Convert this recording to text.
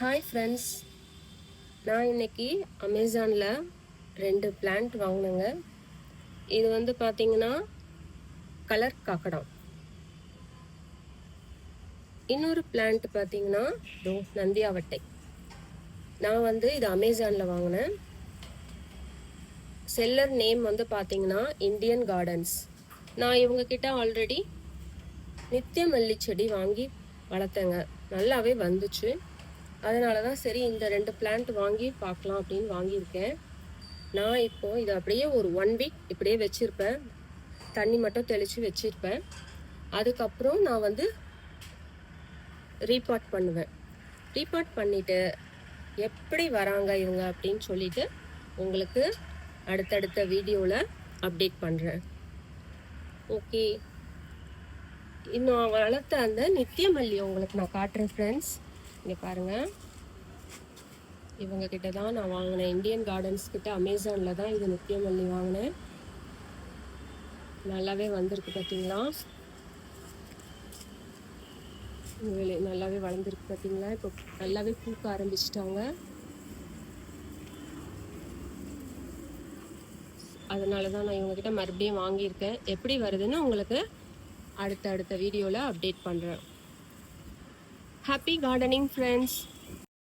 Hi friends நான் இன்னைக்கு அமேசானில் ரெண்டு பிளான்ட் வாங்கினேங்க. இது வந்து பார்த்திங்கன்னா கலர் காக்கடம் இன்னொரு பிளான்ட் பார்த்தீங்கன்னா இதோ நந்தியாவட்டை. நான் வந்து இது அமேசானில் வாங்கினேன். செல்லர் நேம் வந்து பார்த்திங்கன்னா இந்தியன் கார்டன்ஸ் நான் இவங்கக்கிட்ட ஆல்ரெடி நித்திய மல்லி செடி வாங்கி வளர்த்தேங்க. நல்லாவே வந்துச்சு. அதனால தான் சரி இந்த ரெண்டு பிளான்ட் வாங்கி பார்க்கலாம் அப்படின்னு வாங்கியிருக்கேன். நான் இப்போது இதை அப்படியே ஒரு ஒன் வீக் இப்படியே வச்சுருப்பேன். தண்ணி மட்டும் தெளித்து வச்சுருப்பேன். அதுக்கப்புறம் நான் வந்து ரீபாட் பண்ணுவேன். ரீபாட் பண்ணிவிட்டு எப்படி வராங்க இவங்க அப்படின்னு சொல்லிட்டு உங்களுக்கு அடுத்தடுத்த வீடியோவில் அப்டேட் பண்ணுறேன் ஓகே இன்னும் வளர்த்த அந்த நித்திய மல்லி உங்களுக்கு நான் காட்டுறேன் ஃப்ரெண்ட்ஸ் இங்கே பாருங்கள் இவங்க கிட்ட தான் நான் வாங்கினேன். இந்தியன் கார்டன்ஸ் கிட்ட அமேசானில் தான் இது நித்தியமல்லி வாங்கினேன். நல்லாவே வந்திருக்கு பார்த்தீங்களா நல்லாவே வளர்ந்துருக்கு பார்த்தீங்களா இப்போ நல்லாவே பூக்க ஆரம்பிச்சிட்டாங்க. அதனால தான் நான் இவங்ககிட்ட மறுபடியும் வாங்கியிருக்கேன். எப்படி வருதுன்னு உங்களுக்கு அடுத்த அடுத்த வீடியோவில் அப்டேட் பண்ணுறேன் ஹாப்பி கார்டனிங் ஃப்ரெண்ட்ஸ்